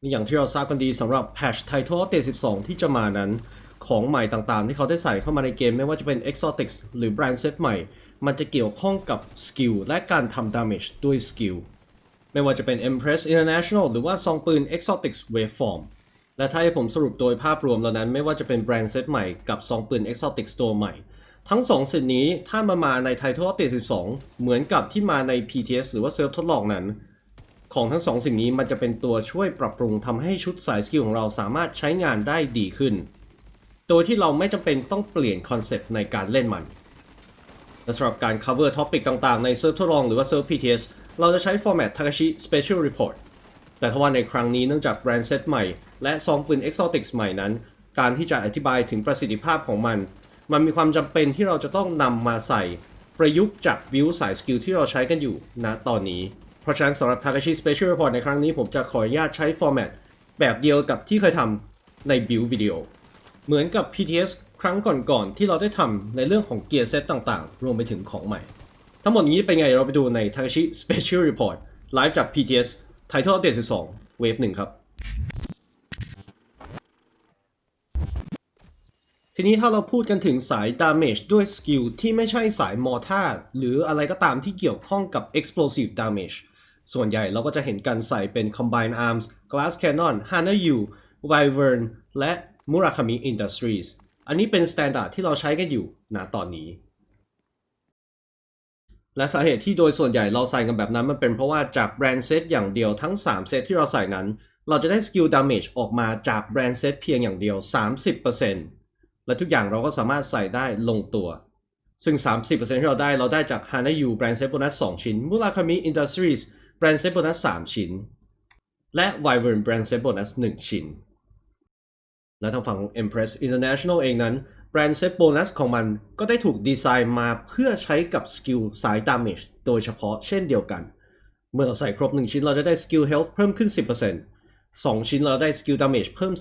อย่างที่เราทราบกันดีสำหรับ Patch Title Update 12 ที่จะมานั้น ของใหม่ต่างๆ ที่เขาได้ใส่เข้ามาในเกมไม่ว่าจะเป็น Exotics หรือ Brand Set ใหม่ มันจะเกี่ยวข้องกับสกิลและการทำ damage ด้วยสกิลไม่ว่าจะเป็น Empress International หรือว่าซองปืน Exotics Waveform และถ้าให้ผมสรุปโดยภาพรวมแล้วนั้นไม่ว่าจะเป็นแบรนด์เซตใหม่กับซองปืน Exotics ตัวใหม่ ทั้งสองสิทธิ์นี้ถ้ามามาใน Title Update 12 เหมือนกับที่มาใน PTS หรือว่าเซิร์ฟทดลองนั้น ของทั้งสองสิ่งนี้มันจะเป็นตัวช่วยปรับปรุงทำให้ชุดสายสกิลของเราสามารถใช้งานได้ดีขึ้น โดยที่เราไม่จำเป็นต้องเปลี่ยนคอนเซปต์ในการเล่นมันและสำหรับการ cover topic ต่างๆ ในเซิร์ฟทดลองหรือว่าเซิร์ฟ PTS เราจะใช้ format Takashi Special Report แต่ถ้าว่าในครั้งนี้เนื่องจากแบรนด์เซตใหม่ และซองปืน Exotics ใหม่นั้น การที่จะอธิบายถึงประสิทธิภาพของมัน มันมีความจำเป็นที่เราจะต้องนำมาใส่ ประยุกต์จากวิวสายสกิลที่เราใช้กันอยู่ณตอนนี้ ราะฉะนั้นสำหรับ Takashi Special Report ในครั้งนี้ผมจะขออนุญาตใช้ format แบบเดียวกับที่เคยทำใน build วิดีโอ เหมือนกับ PTS ครั้งก่อนๆที่เราได้ทำในเรื่องของเกียร์เซตต่างๆ รวมไปถึงของใหม่ ทั้งหมดนี้เป็นไงเราไปดูใน Takashi Special Report ไลฟ์จาก PTS Title Update 12 Wave 1 ครับทีนี้ถ้าเราพูดกันถึงสาย Damage ด้วยสกิลที่ไม่ใช่สาย Mortar หรืออะไรก็ตามที่เกี่ยวข้องกับ Explosive Damage ส่วนใหญ่เราก็จะเห็นกันใส่เป็น Combined Arms Glass Cannon Hana Yu Wyvern และ Murakami Industries อันนี้เป็น Standard ที่เราใช้กันอยู่ณตอนนี้ และสาเหตุที่โดยส่วนใหญ่เราใส่กันแบบนั้นมันเป็นเพราะว่าจากแบรนด์เซตอย่างเดียวทั้ง 3 เซตที่เราใส่นั้น เราจะได้สกิลดาเมจออกมาจากแบรนด์เซตเพียงอย่างเดียว 30%และทุกอย่างเราก็สามารถใส่ได้ลงตัว ซึ่ง 30%ที่เราได้เราได้จาก Hana Yu แบรนด์เซตโบนัส2ชิ้น Murakami Industries แบรนด์เซตโบนัส3ชิ้น และ Wyvern แบรนด์เซตโบนัส1ชิ้น และทางฝั่งของ Empress International เองนั้น แบรนด์เซตโบนัสของมันก็ได้ถูกดีไซน์มาเพื่อใช้กับสกิลสาย Damage โดยเฉพาะเช่นเดียวกัน เมื่อเราใส่ครบ 1 ชิ้นเราจะได้สกิล Health เพิ่มขึ้น 10% 2 ชิ้นเราได้สกิล Damage เพิ่ม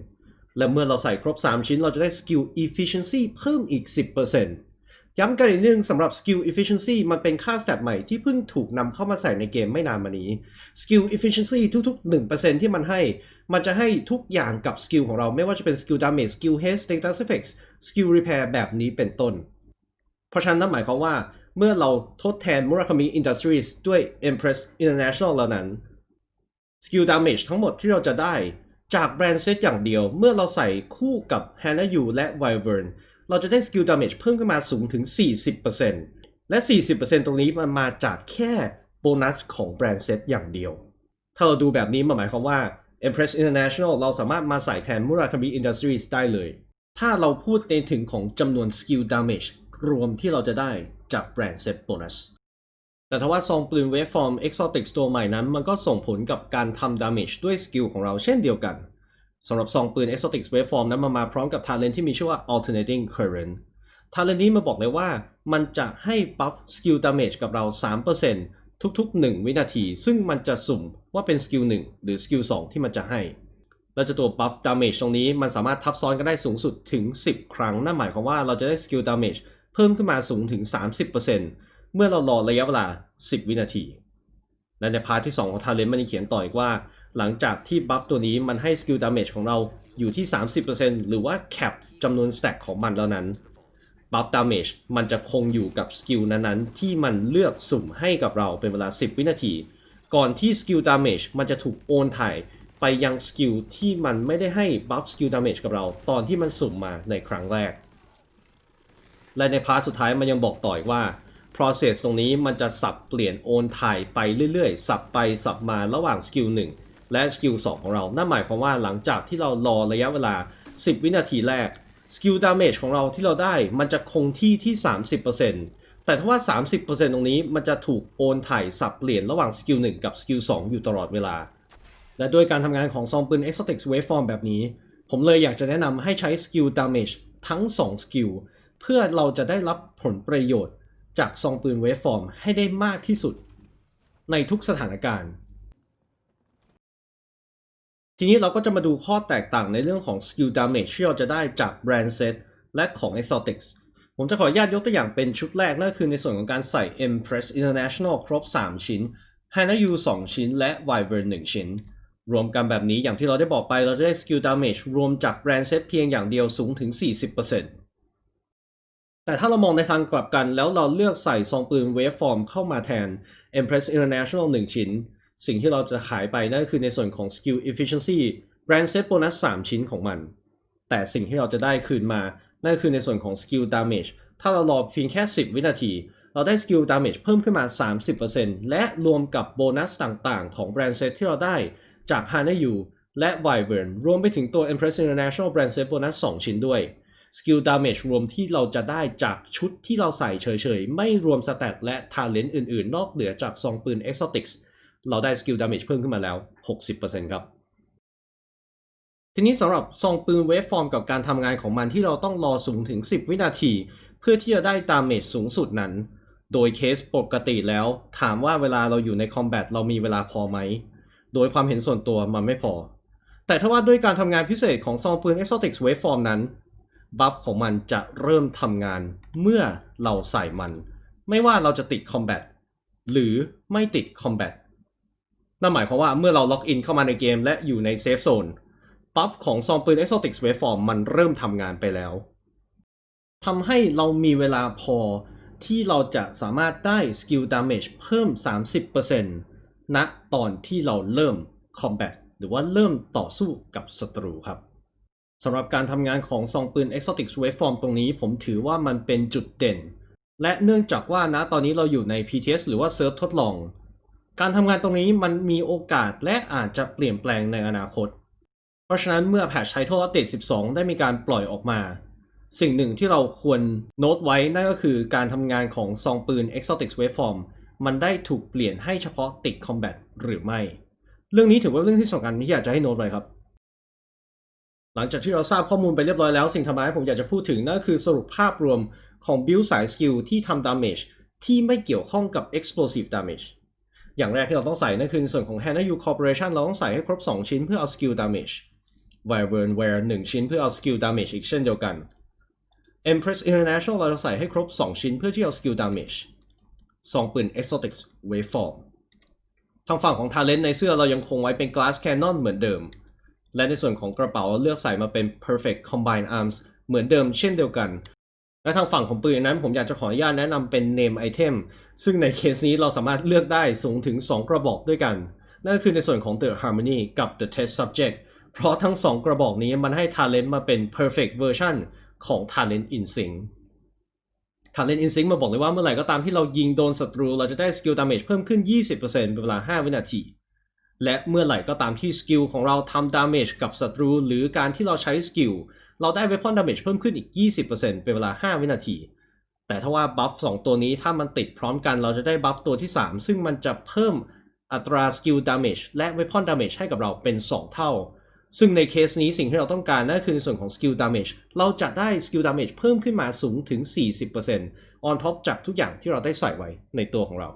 10%และเมื่อเราใส่ครบ 3 ชิ้นเราจะได้สกิล Efficiency เพิ่มอีก 10% ย้ำกันอีกนึงสำหรับ Skill Efficiency มันเป็นค่า stat ใหม่ที่เพิ่งถูกนำเข้ามาใส่ในเกมไม่นานมานี้ Skill Efficiency ทุกๆ 1%ที่มันให้ มันจะให้ทุกอย่างกับสกิลของเราไม่ว่าจะเป็น Skill Damage Skill Haste Status Effects Skill Repair แบบนี้เป็นต้น เพราะฉะนั้นนั่นหมายความว่าเมื่อเราทดแทน Murakami Industries ด้วย Empress International แล้วนั้น Skill Damage ทั้งหมดที่เราจะได้จากแบรนด์เซตอย่างเดียว เมื่อเราใส่คู่กับ Hana Yu และ Wyvern เราจะได้ Skill Damage เพิ่มขึ้นมาสูงถึง 40%และ 40%ตรงนี้มันมาจากแค่โบนัสของแบรนด์เซตอย่างเดียว ถ้าเราดูแบบนี้มันหมายความว่า Empress International เราสามารถมาใส่แทน Murakami Industries ได้เลย ถ้าเราพูดในถึงของจำนวน Skill Damage รวมที่เราจะได้จากแบรนด์เซตโบนัสแต่ถ้าว่าซองปืน Waveform Exotic ตัวใหม่นั้น มันก็ส่งผลกับการทำ Damage ด้วยสกิลของเราเช่นเดียวกัน สำหรับซองปืน Exotic Waveform นั้นมามาพร้อมกับ Talent ที่มีชื่อว่า Alternating Current Talent นี้มาบอกเลยว่ามันจะให้ buff skill damage กับเรา 3%ทุกๆ 1 วินาที ซึ่งมันจะสุ่มว่าเป็นสกิล1หรือสกิล2ที่มันจะให้ เราจะตัว buff damage ตรงนี้มันสามารถทับซ้อนกันได้สูงสุดถึง 10 ครั้ง นั่นหมายความว่าเราจะได้ skill damage เพิ่มขึ้นมาสูงถึง 30%เมื่อเรารอระยะเวลา 10 วินาที และในพาร์ทที่ 2 ของ Talent มันเขียนต่ออีกว่า หลังจากที่ buff ตัวนี้มันให้ skill damage ของเราอยู่ที่ 30%หรือว่า cap จำนวน stack ของมันแล้วนั้น buff damage มันจะคงอยู่กับสกิลนั้นๆ ที่มันเลือกสุ่มให้กับเราเป็นเวลา 10 วินาที ก่อนที่สกิล damage มันจะถูกโอนถ่ายไปยังสกิลที่มันไม่ได้ให้ buff skill damage กับเราตอนที่มันสุ่มมาในครั้งแรก และในพาร์ทสุดท้ายมันยังบอกต่ออีกว่า process ตรงนี้มันจะสับเปลี่ยนโอนถ่ายไปเรื่อยๆ สับไปสับมาระหว่างสกิล1 และสกิล2ของเรา นั่นหมายความว่าหลังจากที่เรารอระยะเวลา 10 วินาทีแรกสกิลดาเมจของเราที่เราได้มันจะคงที่ที่ 30%แต่ถ้าว่า 30%ตรงนี้มันจะถูกโอนถ่ายสับเปลี่ยนระหว่างสกิล1กับสกิล2อยู่ตลอดเวลา และด้วยการทำงานของซองปืน Exotic Waveform แบบนี้ ผมเลยอยากจะแนะนำให้ใช้สกิล Damage ทั้ง 2 สกิล เพื่อเราจะได้รับผลประโยชน์จากซองปืน Waveform ให้ได้มากที่สุด ในทุกสถานการณ์ ทีนี้เราก็จะมาดูข้อแตกต่างในเรื่องของ Skill Damage ที่เราจะได้จาก Brand Set และของ Exotics ผมจะขออนุญาตยกตัวอย่างเป็นชุดแรก นั่นคือในส่วนของการใส่ Empress International ครบ 3 ชิ้น Hana Yu 2 ชิ้น และ Wyvern 1 ชิ้น รวมกันแบบนี้อย่างที่เราได้บอกไปเราจะได้ skill damage รวมจากแบรนด์เซตเพียงอย่างเดียวสูงถึง 40%แต่ถ้าเรามองในทางกลับกันแล้วเราเลือกใส่ซองปืน waveform เข้ามาแทน Empress International 1 ชิ้น สิ่งที่เราจะหายไปนั่นก็คือในส่วนของ skill efficiency แบรนด์เซตโบนัส3ชิ้นของมัน แต่สิ่งที่เราจะได้คืนมา นั่นก็คือในส่วนของ skill damage ถ้าเรารอเพียงแค่ 10 วินาที เราได้ skill damage เพิ่มขึ้นมา 30%และรวมกับโบนัสต่างๆ ของแบรนด์เซตที่เราได้จาก Hana Yu และ Wyvern รวมไปถึงตัว Empress International Brand Set Bonus 2 ชิ้นด้วย Skill Damage รวมที่เราจะได้จากชุดที่เราใส่เฉยๆ ไม่รวมสแตทและ Talent อื่นๆ นอกเหนือจากซองปืน Exotics เราได้ Skill Damage เพิ่มขึ้นมาแล้ว 60%ครับ ทีนี้สำหรับซองปืนเวฟฟอร์มกับการทำงานของมันที่เราต้องรอสูงถึง 10 วินาที เพื่อที่จะได้ดาเมจสูงสุดนั้น โดยเคสปกติแล้ว ถามว่าเวลาเราอยู่ในคอมแบทเรามีเวลาพอไหม โดยความเห็นส่วนตัวมันไม่พอ แต่ถ้าว่าด้วยการทำงานพิเศษของซองปืน Exotic Waveform นั้นบัฟของมันจะเริ่มทำงานเมื่อเราใส่มัน ไม่ว่าเราจะติดคอมแบทหรือไม่ติดคอมแบท นั่นหมายความว่าเมื่อเราล็อกอินเข้ามาในเกมและอยู่ในเซฟโซนบัฟของซองปืน Exotic Waveform มันเริ่มทำงานไปแล้วทำให้เรามีเวลาพอที่เราจะสามารถได้ Skill Damage เพิ่ม 30%ณตอนที่เราเริ่ม Combat หรือว่าเริ่มต่อสู้กับศัตรูครับสำหรับการทำงานของซองปืน Exotic Waveform ตรงนี้ผมถือว่ามันเป็นจุดเด่น และเนื่องจากว่าณตอนนี้เราอยู่ใน PTS หรือว่าเซิร์ฟทดลอง การทำงานตรงนี้มันมีโอกาสและอาจจะเปลี่ยนแปลงในอนาคต เพราะฉะนั้นเมื่อแพทช์ไททอลอัปเดต12 ได้มีการปล่อยออกมา สิ่งหนึ่งที่เราควรโน้ตไว้นั่นก็คือการทำงานของซองปืน Exotic Waveform มันได้ถูกเปลี่ยนให้เฉพาะติด Combat หรือไม่ เรื่องนี้ถือว่าเรื่องที่สำคัญที่อยากจะให้โน้ตไว้ครับ หลังจากที่เราทราบข้อมูลไปเรียบร้อยแล้ว สิ่งทำให้ผมอยากจะพูดถึงนั่นก็คือสรุปภาพรวมของบิลสายสกิลที่ทำ damage ที่ไม่เกี่ยวข้องกับ explosive damage อย่างแรกที่เราต้องใส่นั่นคือส่วนของ Hana Yu Corporation เราต้องใส่ให้ครบ 2 ชิ้นเพื่อเอา skill damage Wyvern Wear 1ชิ้นเพื่อเอา skill damage อีกเช่นเดียวกัน Empress International เราจะใส่ให้ครบ 2 ชิ้นเพื่อที่เอา skill damage ซองปืน Exotic Waveform ทางฝั่งของ Talent ในเสื้อเรายังคงไว้เป็น Glass Cannon เหมือนเดิม และในส่วนของกระเป๋าเราเลือกใส่มาเป็น Perfect Combined Arms เหมือนเดิมเช่นเดียวกัน และทางฝั่งของปืนนั้น ผมอยากจะขออนุญาตแนะนำเป็น Name Item ซึ่งในเคสนี้เราสามารถเลือกได้สูงถึง 2 กระบอกด้วยกัน นั่นก็คือในส่วนของ The Harmony กับ The Test Subject เพราะทั้ง 2 กระบอกนี้มันให้ Talent มาเป็น Perfect Version ของ Talent In Sync Talent In Sync มาบอกเลยว่าเมื่อไหร่ก็ตามที่เรายิงโดนศัตรู เราจะได้ Skill Damage เพิ่มขึ้น 20%เป็นเวลา 5 วินาทีและเมื่อไหร่ก็ตามที่สกิลของเราทำ damage กับศัตรู หรือการที่เราใช้สกิล เราได้ weapon damage เพิ่มขึ้นอีก 20%เป็นเวลา 5 วินาที แต่ถ้าว่าบัฟ2ตัวนี้ถ้ามันติดพร้อมกันเราจะได้บัฟตัวที่ 3 ซึ่งมันจะเพิ่มอัตรา skill damage และ weapon damage ให้กับเราเป็น 2 เท่า ซึ่งในเคสนี้สิ่งที่เราต้องการนั่นคือในส่วนของ skill damage เราจะได้ skill damage เพิ่มขึ้นมาสูงถึง 40% on top จากทุกอย่างที่เราได้ใส่ไว้ในตัวของเรา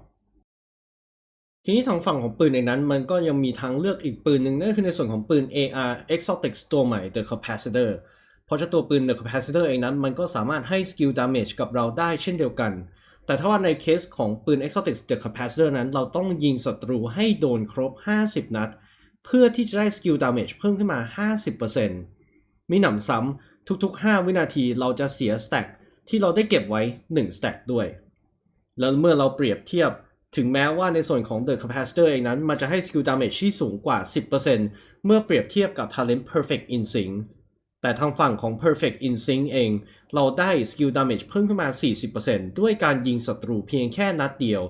ทีนี้ทางฝั่งของปืนในนั้นมันก็ยังมีทางเลือกอีกปืนหนึ่งนั่นคือในส่วนของปืน AR Exotic ตัวใหม่ The Capacitor เพราะเจ้าตัวปืน The Capacitor เองนั้น มันก็สามารถให้ skill damage กับเราได้เช่นเดียวกัน แต่ถ้าว่าในเคสของปืน Exotic The Capacitor นั้น เราต้องยิงศัตรูให้โดนครบ 50 นัด เพื่อที่จะได้ skill damage เพิ่มขึ้นมา 50%มีหนำซ้ำทุก ๆ 5 วินาทีเราจะเสีย stack ที่เราได้เก็บไว้ 1 stack ด้วย แล้วเมื่อเราเปรียบเทียบ ถึงแม้ว่าในส่วนของ The Capacitor เองนั้น มันจะให้ Skill Damage ที่สูงกว่า 10%เมื่อเปรียบเทียบกับ Talent Perfect In Sync แต่ทางฝั่งของ Perfect In Sync เอง เราได้ Skill Damage เพิ่มขึ้นมา 40%ด้วยการยิงศัตรูเพียงแค่นัดเดียว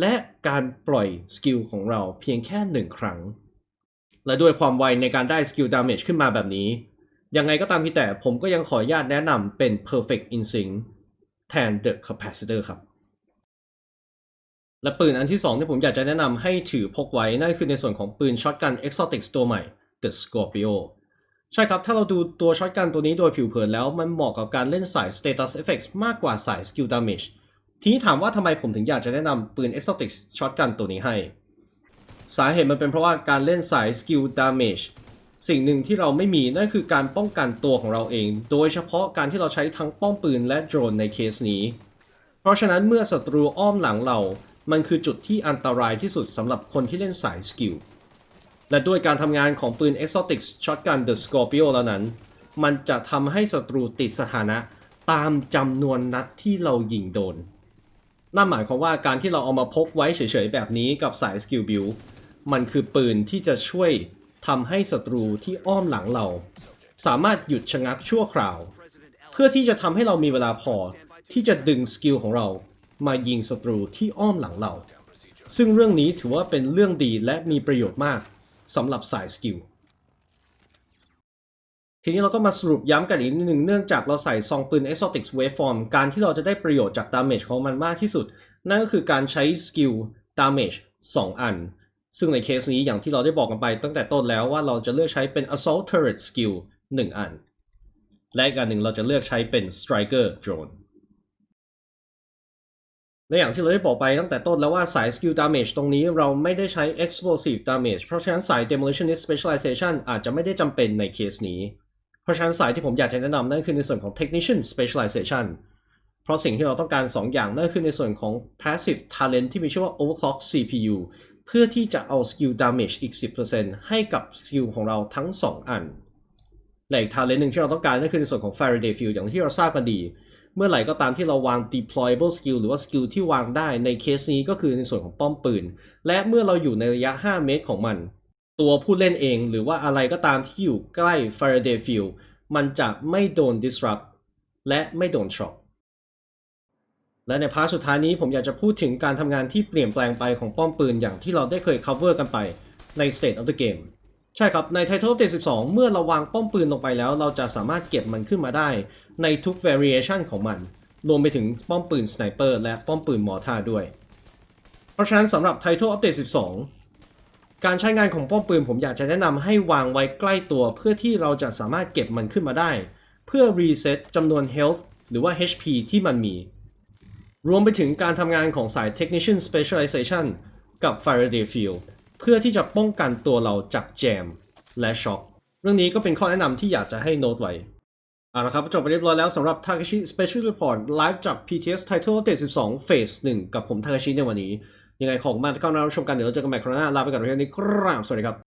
และการปล่อยสกิลของเราเพียงแค่หนึ่งครั้ง และด้วยความไวในการได้ Skill Damage ขึ้นมาแบบนี้ ยังไงก็ตามพี่แต่ผมก็ยังขออนุญาตแนะนำเป็น Perfect In Sync แทน The Capacitor ครับและปืนอันที่ 2 ที่ผมอยากจะแนะนำให้ถือพกไว้ นั่นคือในส่วนของปืนช็อตกัน Exotic ตัวใหม่ The Scorpio ใช่ครับ ถ้าเราดูตัวช็อตกันตัวนี้โดยผิวเผินแล้ว มันเหมาะกับการเล่นสาย Status Effects มากกว่าสาย Skill Damage ทีนี้ถามว่าทำไมผมถึงอยากจะแนะนำปืน Exotic ช็อตกันตัวนี้ให้ สาเหตุมันเป็นเพราะว่าการเล่นสาย Skill Damage สิ่งหนึ่งที่เราไม่มีนั่นคือการป้องกันตัวของเราเอง โดยเฉพาะการที่เราใช้ทั้งป้อมปืนและโดรนในเคสนี้ เพราะฉะนั้นเมื่อศัตรูอ้อมหลังเรา มันคือจุดที่อันตรายที่สุดสำหรับคนที่เล่นสายสกิล และด้วยการทำงานของปืน Exotic Shotgun The Scorpio แล้วนั้น มันจะทำให้ศัตรูติดสถานะตามจำนวนนัดที่เรายิงโดน นั่นหมายความว่าการที่เราเอามาพกไว้เฉยๆแบบนี้กับสายสกิลบิลมันคือปืนที่จะช่วยทำให้ศัตรูที่อ้อมหลังเรา สามารถหยุดชะงักชั่วคราว เพื่อที่จะทำให้เรามีเวลาพอที่จะดึงสกิลของเรามายิงศัตรูที่อ้อมหลังเรา ซึ่งเรื่องนี้ถือว่าเป็นเรื่องดีและมีประโยชน์มาก สำหรับสายสกิลทีนี้เราก็มาสรุปย้ำกันอีกนิดนึงเนื่องจากเราใส่ซองปืน Exotic Waveform การที่เราจะได้ประโยชน์จาก Damage ของมันมากที่สุด นั่นก็คือการใช้สกิล Damage 2อัน ซึ่งในเคสนี้อย่างที่เราได้บอกกันไปตั้งแต่ต้นแล้วว่าเราจะเลือกใช้เป็น Assault Turret Skill 1 อัน และอีกอันหนึ่งเราจะเลือกใช้เป็น Striker Drone และอย่างที่เราได้บอกไปตั้งแต่ต้นแล้วว่าสาย Skill Damage ตรงนี้เราไม่ได้ใช้ Explosive Damage เพราะฉะนั้นสาย Demolitionist Specialization อาจจะไม่ได้จำเป็นในเคสนี้ เพราะฉะนั้นสายที่ผมอยากจะแนะนำนั่นคือในส่วนของ Technician Specialization เพราะสิ่งที่เราต้องการ 2 อย่างนั่นคือในส่วนของ Passive Talent ที่มีชื่อว่า Overclock CPU เพื่อที่จะเอา Skill Damage อีก 10%ให้กับสกิลของเราทั้ง 2 อันและอีก talent หนึ่งที่เราต้องการนั่นคือในส่วนของ Faraday Field อย่างที่เราทราบกันดี เมื่อไหร่ก็ตามที่เราวาง deployable skill หรือว่าสกิลที่วางได้ในเคสนี้ก็คือในส่วนของป้อมปืน และเมื่อเราอยู่ในระยะ 5 เมตรของมัน ตัวผู้เล่นเองหรือว่าอะไรก็ตามที่อยู่ใกล้ Faraday Field มันจะไม่โดน disrupt และไม่โดน shock และในพาร์ทสุดท้ายนี้ผมอยากจะพูดถึงการทำงานที่เปลี่ยนแปลงไปของป้อมปืนอย่างที่เราได้เคย cover กันไปใน State of the Game ใช่ครับ ใน Title 72เมื่อเราวางป้อมปืนลงไปแล้ว เราจะสามารถเก็บมันขึ้นมาได้ในทุก variation ของมัน รวมไปถึงป้อมปืน Sniper และป้อมปืนมอร์ทาด้วย เพราะฉะนั้นสำหรับ Title Update 12 การใช้งานของป้อมปืนผมอยากจะแนะนำให้วางไว้ใกล้ตัว เพื่อที่เราจะสามารถเก็บมันขึ้นมาได้ เพื่อ reset จำนวน health หรือว่า HP ที่มันมี รวมไปถึงการทำงานของสาย Technician Specialization กับ Faraday Field เพื่อที่จะป้องกันตัวเราจากแจมและช็อคเรื่องนี้ก็เป็นข้อแนะนำที่อยากจะให้โน้ตไว้เอาละครับจบไปเรียบร้อยแล้วสำหรับ Takashi Special Report ไลฟ์จาก PTS Title Update 12 Phase 1 กับผม Takashi ในวันนี้ ยังไงของมาที่เข้ามารับชมกันเดี๋ยวเราเจอกันใหม่ครั้งหน้าลาไปก่อนในวันนี้ครับสวัสดีครับ